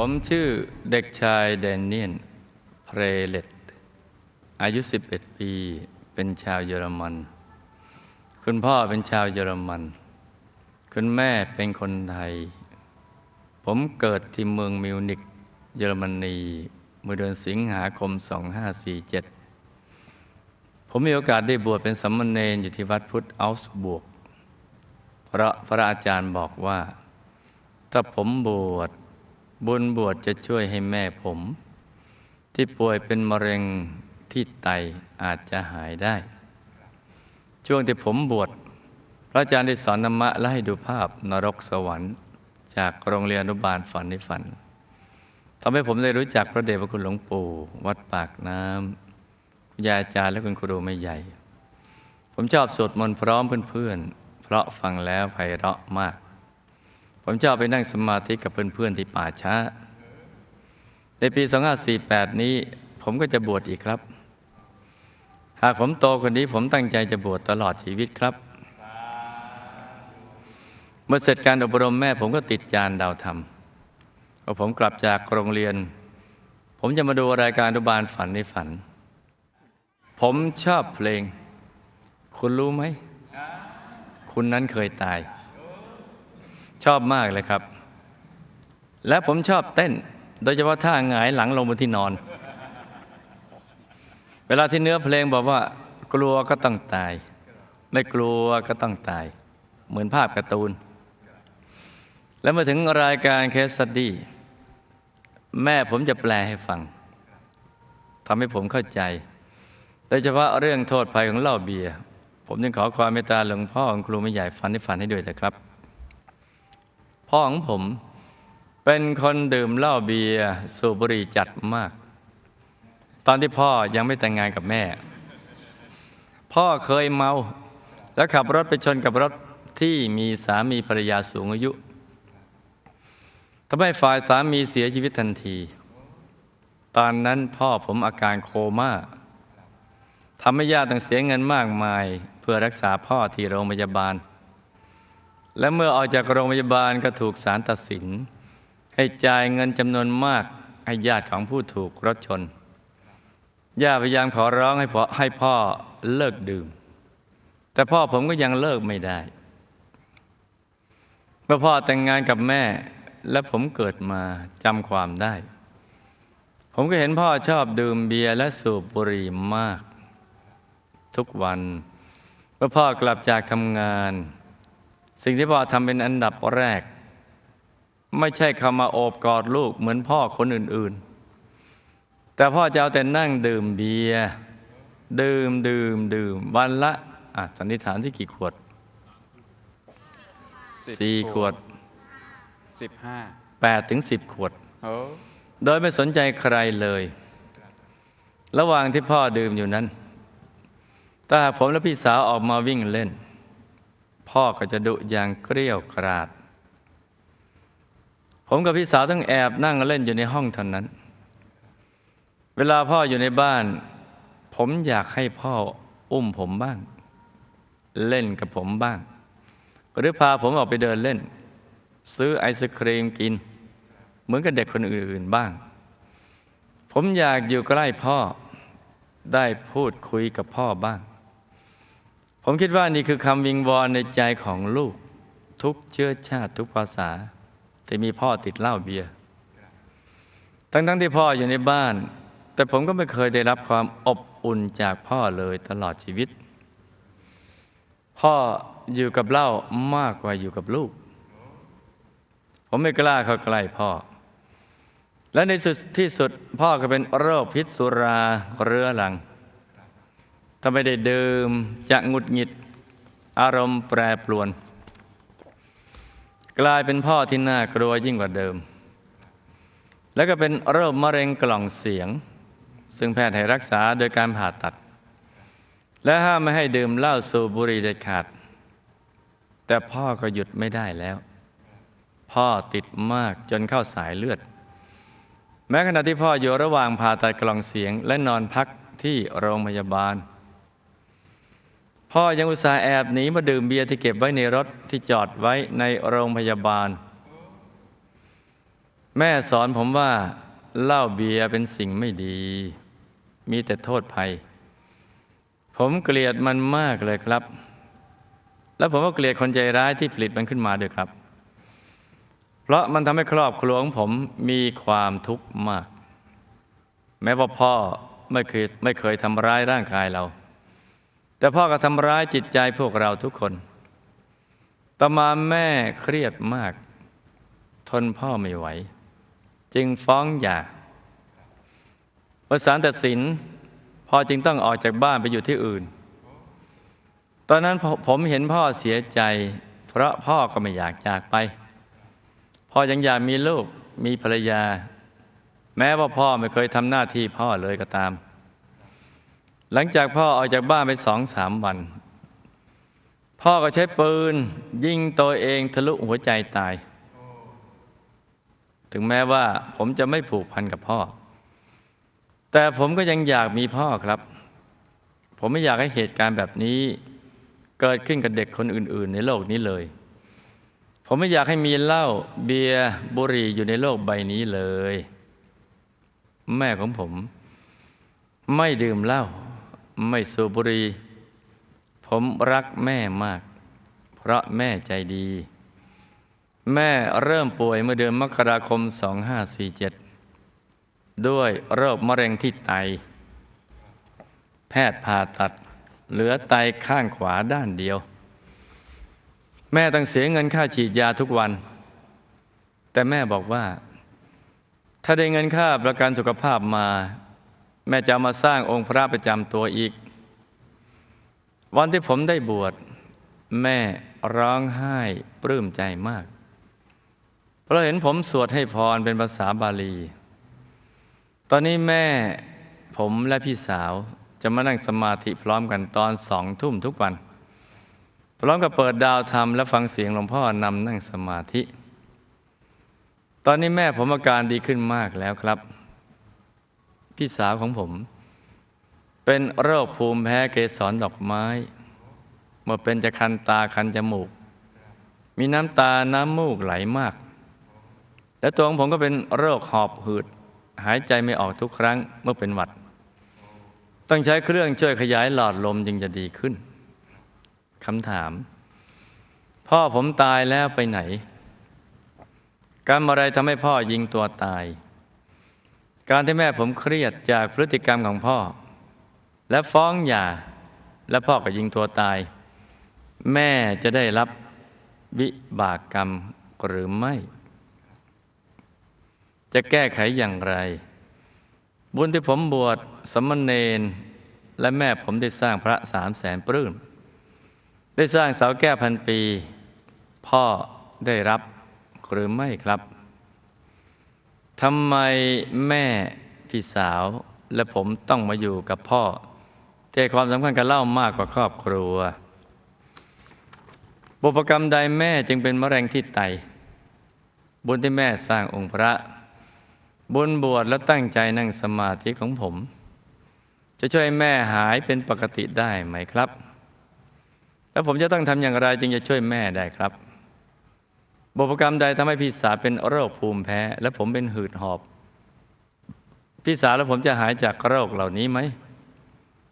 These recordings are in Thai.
ผมชื่อเด็กชายแดนเนียนเพรเลตอายุ 11 ปี เป็นชาวเยอรมัน คุณพ่อเป็นชาวเยอรมัน คุณแม่เป็นคนไทย ผมเกิดที่เมืองมิวนิกเยอรมนีเมื่อเดือนสิงหาคม 2547 ผมมีโอกาสได้บวชเป็นสามเณรอยู่ที่วัดพุทธอัลส์บวก เพราะพระอาจารย์บอกว่า ถ้าผมบวช บุญบวชจะช่วยให้แม่ผม ที่ป่วยเป็นมะเร็งที่ไตอาจจะหายได้ ช่วงที่ผมบวชพระอาจารย์ได้สอนธรรมะและให้ดูภาพนรกสวรรค์ จากโรงเรียนอนุบาลฝันในฝันทำให้ผมได้รู้จักพระเดชพระคุณหลวงปู่ วัดปากน้ำคุณยายอาจารย์และคุณครูไม่ใหญ่ ผมชอบสวดมนต์พร้อมเพื่อนๆเพราะฟังแล้วไพเราะมาก ผมชอบไปนั่งสมาธิกับเพื่อนๆที่ป่าช้า ในปี 2548 นี้ ผมก็จะบวชอีกครับ หากผมโตคนนี้ผมตั้งใจจะบวชตลอดชีวิตครับ เมื่อเสร็จการอบรมแม่ผมก็ติดจานดาวธรรมพอผมกลับจากโรงเรียน ผมจะมาดูรายการอุบาลฝันในฝัน ผมชอบเพลง คุณรู้ไหม คุณนั้นเคยตาย ชอบมากเลยครับ และผมชอบเต้น โดยเฉพาะท่าหงายหลังลงบนที่นอน เวลาที่เนื้อเพลงบอกว่า กลัวก็ต้องตาย ไม่กลัวก็ต้องตาย เหมือนภาพการ์ตูน แล้วมาถึงรายการเคสสตดี้แม่ผมจะแปลให้ฟังทำให้ผมเข้าใจ โดยเฉพาะเรื่องโทษภัยของเหล้าเบียร์ ผมจึงขอความเมตตาหลวงพ่อของครูไม่ใหญ่ฟันให้ฟันให้ด้วยนะครับ พ่อของผมเป็นคนดื่มเหล้าเบียร์สูบบุหรี่จัดมาก ตอนที่พ่อยังไม่แต่งงานกับแม่ พ่อเคยเมาแล้วขับรถไปชนกับรถที่มีสามีภรรยาสูงอายุทำให้ฝ่ายสามีเสียชีวิตทันที ตอนนั้นพ่อผมอาการโคม่าทำให้ญาติต้องเสียเงินมากมาย เพื่อรักษาพ่อที่โรงพยาบาล และเมื่อออกจากโรงพยาบาลก็ถูกศาลตัดสิน ให้จ่ายเงินจำนวนมากให้ญาติของผู้ถูกรถชนญาติพยายามขอร้องให้พ่อให้พ่อเลิกดื่ม แต่พ่อผมก็ยังเลิกไม่ได้เมื่อพ่อแต่งงานกับแม่ และผมเกิดมาจำความได้ ผมก็เห็นพ่อชอบดื่มเบียร์และสูบบุหรี่มาก ทุกวันเมื่อพ่อกลับจากทำงาน สิ่งที่พ่อทำเป็นอันดับแรก ไม่ใช่เข้ามาโอบกอดลูกเหมือนพ่อคนอื่น ๆ แต่พ่อจะเอาแต่นั่งดื่มเบียร์ดื่มดื่มดื่มวันละอะสันนิษฐานที่กี่ขวดสิบสี่ขวดสิบห้า8ถึง10ขวดโอ้โดยไม่สนใจใครเลย ระหว่างที่พ่อดื่มอยู่นั้น ถ้าหากผมและพี่สาวออกมาวิ่งเล่น พ่อก็จะดุอย่างเกรี้ยวกราด ผมกับพี่สาวต้องแอบนั่งเล่นอยู่ในห้องเท่านั้น เวลาพ่ออยู่ในบ้าน ผมอยากให้พ่ออุ้มผมบ้าง เล่นกับผมบ้าง หรือพาผมออกไปเดินเล่น ซื้อไอศครีมกิน เหมือนกับเด็กคนอื่นๆบ้าง ผมอยากอยู่ใกล้พ่อได้พูดคุยกับพ่อบ้าง ผมคิดว่านี่คือคำวิงวอนในใจของลูก ทุกเชื้อชาติทุกภาษาที่มีพ่อติดเหล้าเบียร์ทั้งๆที่พ่ออยู่ในบ้าน แต่ผมก็ไม่เคยได้รับความอบอุ่นจากพ่อเลยตลอดชีวิต พ่ออยู่กับเหล้ามากกว่าอยู่กับลูก ผมไม่กล้าเข้าใกล้พ่อ และในสุดที่สุดพ่อก็เป็นโรคพิษสุราเรื้อรัง ถ้าไม่ได้ดื่มจะหงุดหงิด อารมณ์แปรปรวน กลายเป็นพ่อที่น่ากลัวยิ่งกว่าเดิม แล้วก็เป็นโรคมะเร็งกล่องเสียง ซึ่งแพทย์ให้รักษาโดยการผ่าตัด และห้ามไม่ให้ดื่มเหล้าสูบบุหรี่เด็ดขาด แต่พ่อก็หยุดไม่ได้แล้ว พ่อติดมากจนเข้าสายเลือด แม้ขณะที่พ่ออยู่ระหว่างผ่าตัดกล่องเสียงและนอนพักที่โรงพยาบาล พ่อยังอุตส่าห์แอบหนีมาดื่มเบียร์ที่เก็บไว้ในรถที่จอดไว้ในโรงพยาบาล แม่สอนผมว่าเหล้าเบียร์เป็นสิ่งไม่ดี มีแต่โทษภัย ผมเกลียดมันมากเลยครับ แล้วผมก็เกลียดคนใจร้ายที่ผลิตมันขึ้นมาด้วยครับ เพราะมันทำให้ครอบครัวของผมมีความทุกข์มาก แม้ว่าพ่อไม่เคยไม่เคยทำร้ายร่างกายเรา แต่พ่อก็ทำร้ายจิตใจพวกเราทุกคน ต่อมาแม่เครียดมาก ทนพ่อไม่ไหว จึงฟ้องหย่าเมื่อศาลตัดสินพ่อจึงต้องออกจากบ้านไปอยู่ที่อื่น ตอนนั้นผมเห็นพ่อเสียใจ เพราะพ่อก็ไม่อยากจากไป พ่อยังอยากมีลูกมีภรรยา แม้ว่าพ่อไม่เคยทำหน้าที่พ่อเลยก็ตาม หลังจากพ่อออกจากบ้านไปสองสามวัน พ่อก็ใช้ปืน ยิงตัวเองทะลุหัวใจตาย ถึงแม้ว่าผมจะไม่ผูกพันกับพ่อ แต่ผมก็ยังอยากมีพ่อครับ ผมไม่อยากให้เหตุการณ์แบบนี้ เกิดขึ้นกับเด็กคนอื่น ๆ ในโลกนี้เลย ผมไม่อยากให้มีเหล้าเบียร์บุหรี่อยู่ในโลกใบนี้เลย แม่ของผม ไม่ดื่มเหล้า ไม่สูบบุหรี่ผมรักแม่มาก เพราะแม่ใจดี แม่เริ่มป่วยเมื่อเดือนมกราคม 2547 ด้วยโรคมะเร็งที่ไต แพทย์ผ่าตัด เหลือไตข้างขวาด้านเดียว แม่ต้องเสียเงินค่าฉีดยาทุกวัน แต่แม่บอกว่า ถ้าได้เงินค่าประกันสุขภาพมา แม่จะมาสร้างองค์พระประจำตัวอีก วันที่ผมได้บวช แม่ร้องไห้ปลื้มใจมาก เพราะเห็นผมสวดให้พรเป็นภาษาบาลี ตอนนี้แม่ผมและพี่สาวจะมานั่งสมาธิพร้อมกันตอนสองทุ่มทุกวัน พร้อมกับเปิดดาวธรรมและฟังเสียงหลวงพ่อนำนั่งสมาธิ ตอนนี้แม่ผมอาการดีขึ้นมากแล้วครับ พี่สาวของผม เป็นโรคภูมิแพ้เกสรดอกไม้ เมื่อเป็นจะคันตาคันจมูก มีน้ำตาน้ำมูกไหลมาก และตัวของผมก็เป็นโรคหอบหืด หายใจไม่ออกทุกครั้งเมื่อเป็นหวัด ต้องใช้เครื่องช่วยขยายหลอดลมจึงจะดีขึ้นคำถาม พ่อผมตายแล้วไปไหน กรรมอะไรทำให้พ่อยิงตัวตาย การที่แม่ผมเครียดจากพฤติกรรมของพ่อ และฟ้องหย่าและพ่อก็ยิงตัวตาย แม่จะได้รับวิบากกรรมหรือไม่ จะแก้ไขอย่างไร บุญที่ผมบวชสมณเณรและแม่ผมได้สร้างพระสามแสนปลื้มได้สร้างเสาแก้วพันปี พ่อได้รับหรือไม่ครับ ทำไมแม่พี่สาวและผมต้องมาอยู่กับพ่อที่ความสำคัญกับเล่ามากกว่าครอบครัว บุพกรรมใดแม่จึงเป็นมะเร็งที่ไต บุญที่แม่สร้างองค์พระ บุญบวชและตั้งใจนั่งสมาธิของผม จะช่วยแม่หายเป็นปกติได้ไหมครับ แล้วผมจะต้องทำอย่างไรจึงจะช่วยแม่ได้ครับ บุพกรรมใดทำให้พี่สาวเป็นโรคภูมิแพ้ และผมเป็นหืดหอบ พี่สาวและผมจะหายจากโรคเหล่านี้ไหม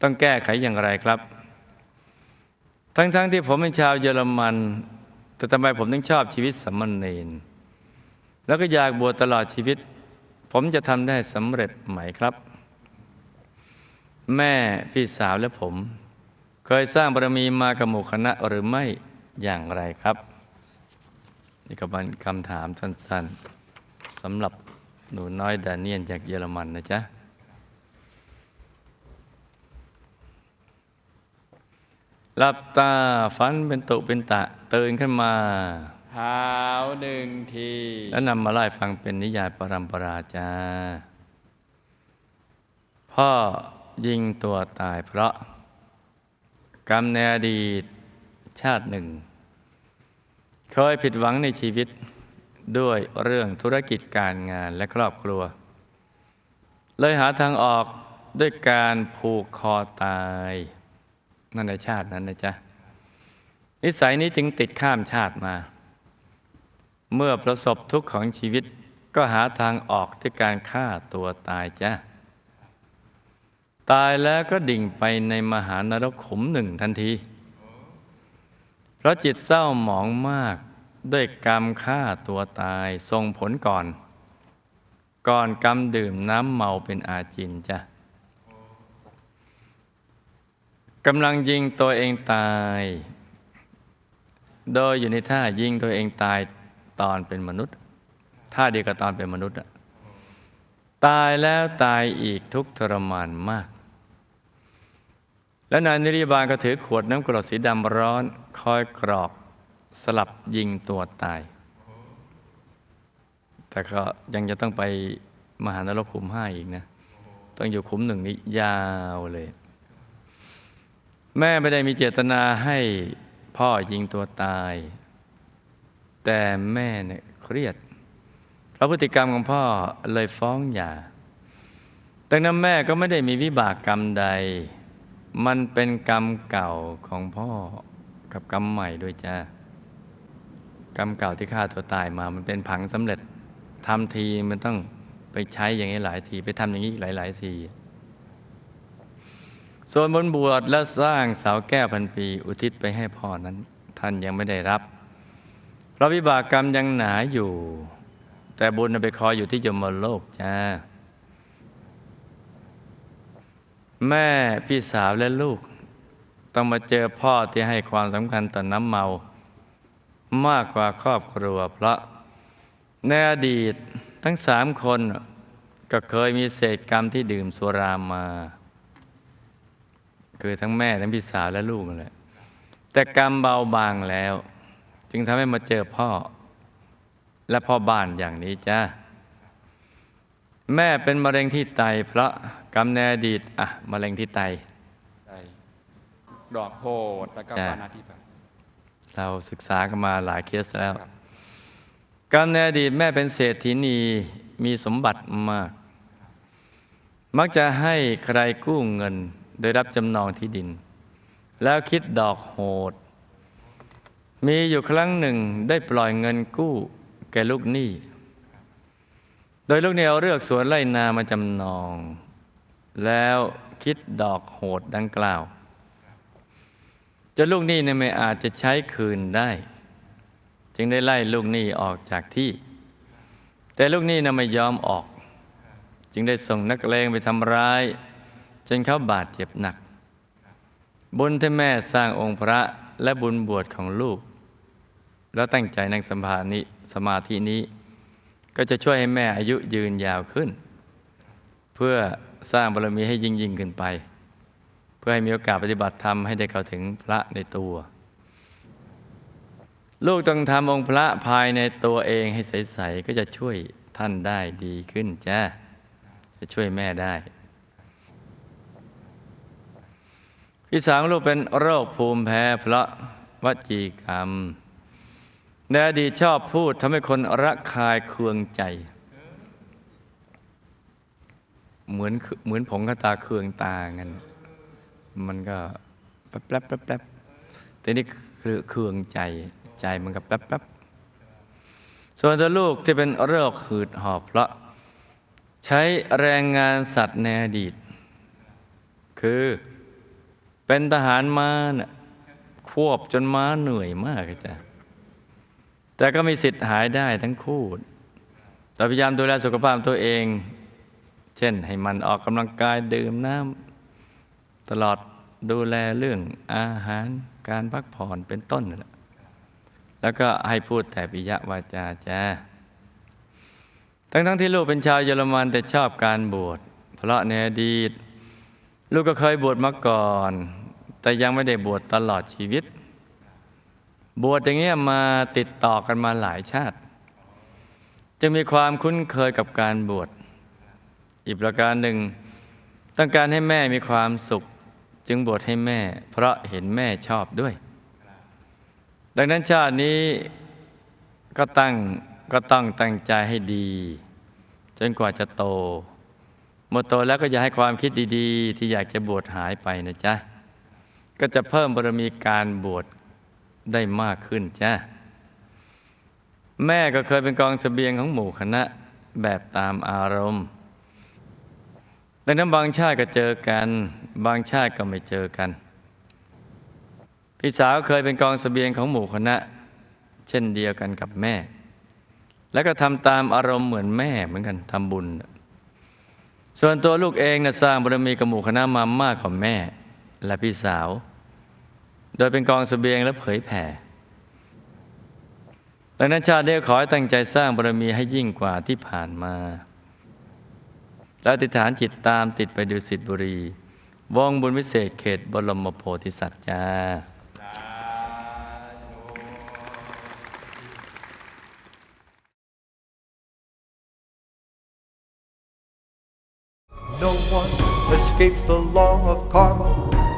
ต้องแก้ไขอย่างไรครับ ทั้งๆทที่ผมเป็นชาวเยอรมัน แต่ทำไมผมถึงชอบชีวิตสามเณรแล้วก็อยากบวชตลอดชีวิต ผมจะทำได้สำเร็จไหมครับ แม่พี่สาวและผม เคยสร้างบารมีมากับหมู่คณะหรือไม่อย่างไรครับ นี่ก็เป็นคำถามสั้นๆสำหรับหนูน้อยดาเนียนจากเยอรมันนะจ๊ะ หลับตาฝันเป็นตุเป็นตะตื่นขึ้นมาเท้าหนึ่งที แล้วนำมาไล่ฟังเป็นนิยายปรัมปราจา พ่อยิงตัวตายเพราะ กรรมในอดีตชาติหนึ่ง เคยผิดหวังในชีวิตด้วยเรื่องธุรกิจการงานและครอบครัว เลยหาทางออกด้วยการผูกคอตาย นั่นในชาตินั้นนะจ๊ะ นิสัยนี้จึงติดข้ามชาติมา เมื่อประสบทุกข์ของชีวิตก็หาทางออกด้วยการฆ่าตัวตายจ้ะ ตายแล้วก็ดิ่งไปในมหานรกขุมหนึ่งทันที เพราะจิตเศร้าหมองมากด้วยกรรมฆ่าตัวตายส่งผลก่อน ก่อนกรรมดื่มน้ำเมาเป็นอาจินจ้ะกำลังยิงตัวเองตาย โดยอยู่ในท่ายิงตัวเองตายตอนเป็นมนุษย์ ท่าเดียวกับตอนเป็นมนุษย์ตายแล้วตายอีกทุกทรมานมาก แล้วนายนิริบาลก็ถือขวดน้ำกรดสีดำร้อน คอยกรอกสลับยิงตัวตาย แต่ก็ยังจะต้องไปมหานรกขุมห้าอีกนะ ต้องอยู่ขุมหนึ่งนี้ยาวเลย แม่ไม่ได้มีเจตนาให้พ่อยิงตัวตาย แต่แม่เนี่ยเครียดเพราะพฤติกรรมของพ่อเลยฟ้องหย่าดังนั้นแม่ก็ไม่ได้มีวิบากกรรมใด มันเป็นกรรมเก่าของพ่อกับกรรมใหม่ด้วยจ้ากรรมเก่าที่ฆ่าตัวตายมา มันเป็นผังสำเร็จทำทีมันต้องไปใช้อย่างนี้หลายที ไปทำอย่างนี้อีกหลาย ๆ ทีส่วนบนบวชและสร้างเสาแก้วพันปี อุทิศไปให้พ่อนั้น ท่านยังไม่ได้รับเพราะวิบากกรรมยังหนาอยู่ แต่บุญไปคอยอยู่ที่ยมโลกจ้า แม่พี่สาวและลูก ต้องมาเจอพ่อที่ให้ความสำคัญต่อน้ำเมา มากกว่าครอบครัว เพราะในอดีตทั้งสามคนก็เคยมีเศษกรรมที่ดื่มสุรามา คือทั้งแม่ทั้งพี่สาวและลูกนั่นแหละแต่กรรมเบาบางแล้ว จึงทำให้มาเจอพ่อ และพ่อบ้านอย่างนี้จ้า แม่เป็นมะเร็งที่ไตเพราะกรรมในอดีตอะมะเร็งที่ไตได้ดอกโพดแล้วก็จ้ะปานาธิปาตเราศึกษากันมาหลายเคสแล้วครับกรรมในอดีตแม่เป็นเศรษฐีนีมีสมบัติมาก มักจะให้ใครกู้เงิน โดยรับจำนองที่ดิน แล้วคิดดอกโหด มีอยู่ครั้งหนึ่งได้ปล่อยเงินกู้แก่ลูกหนี้โดยลูกหนี้เอาเลือกสวนไร่นามาจำนอง แล้วคิดดอกโหดดังกล่าวจนลูกหนี้เนี่ยไม่อาจจะใช้คืนได้ จึงได้ไล่ลูกหนี้ออกจากที่ แต่ลูกหนี้น่ะไม่ยอมออก จึงได้ส่งนักเลงไปทำร้าย จนเขาบาดเจ็บหนัก บุญที่แม่สร้างองค์พระและบุญบวชของลูก แล้วตั้งใจนั่งสมาธิสมาธินี้ ก็จะช่วยให้แม่อายุยืนยาวขึ้น เพื่อสร้างบารมีให้ยิ่งยิ่งขึ้นไป เพื่อให้มีโอกาสปฏิบัติธรรมให้ได้เข้าถึงพระในตัว ลูกต้องทำองค์พระภายในตัวเองให้ใสๆก็จะช่วยท่านได้ดีขึ้นจ้าจะช่วยแม่ได้พี่สาวลูกเป็นโรคภูมิแพ้เพราะวจีกรรม ในอดีตชอบพูดทำให้คนระคายเคืองใจ เหมือนเหมือนผงกระตาเคืองตางันมันก็แป๊บแป๊บแป๊บแป๊บแต่นี่คือเคืองใจใจมันก็แป๊บแป๊บส่วนตัวลูกที่เป็นโรคหืดหอบเพราะ ใช้แรงงานสัตว์ในอดีต คือเป็นทหารม้าน่ะควบจนม้าเหนื่อยมากจ้ะ แต่ก็มีสิทธิ์หายได้ทั้งคู่แต่พยายามดูแลสุขภาพตัวเอง เช่นให้มันออกกำลังกายดื่มน้ำตลอดดูแลเรื่องอาหารการพักผ่อนเป็นต้นแล,แล้วก็ให้พูดแต่ปิยวาจาจ้าทั้งทั้งที่ลูกเป็นชาวเยอรมันแต่ชอบการบวชเพราะในอดีต ลูกก็เคยบวชมาก่อน แต่ยังไม่ได้บวชตลอดชีวิต บวชอย่างเงี้ยมาติดต่อกันมาหลายชาติ จึงมีความคุ้นเคยกับการบวชอีกประการหนึ่ง ต้องการให้แม่มีความสุข จึงบวชให้แม่ เพราะเห็นแม่ชอบด้วย ดังนั้นชาตินี้ก็ตั้งก็ต้องตั้งใจให้ดี จนกว่าจะโตเมื่อโตแล้วก็อย่าให้ความคิดดี ๆ ที่อยากจะบวชหายไปนะจ๊ะก็จะเพิ่มบารมีการบวช ได้มากขึ้นจ้ะแม่ก็เคยเป็นกองเสบียงของหมู่คณะแบบตามอารมณ์ดังนั้นบางชาติก็เจอกัน บางชาติก็ไม่เจอกัน พี่สาวเคยเป็นกองเสบียงของหมู่คณะ เช่นเดียวกันกับแม่ แล้วก็ทำตามอารมณ์เหมือนแม่เหมือนกันทำบุญ ส่วนตัวลูกเองนะสร้างบารมีกับหมู่คณะมามากกว่าแม่ และพี่สาว ดยเป็นกองเสบียงและเผยแผ่ ดังนั้นชาตินี้ขอให้ตั้งใจสร้างบารมีให้ยิ่งกว่าที่ผ่านมา แล้วอธิฐานจิตตามติดไปดูสิทธิบุรี วองบุญวิเศษเขตบรมโพธิสัตว์จ้า No one escapes the law of karma.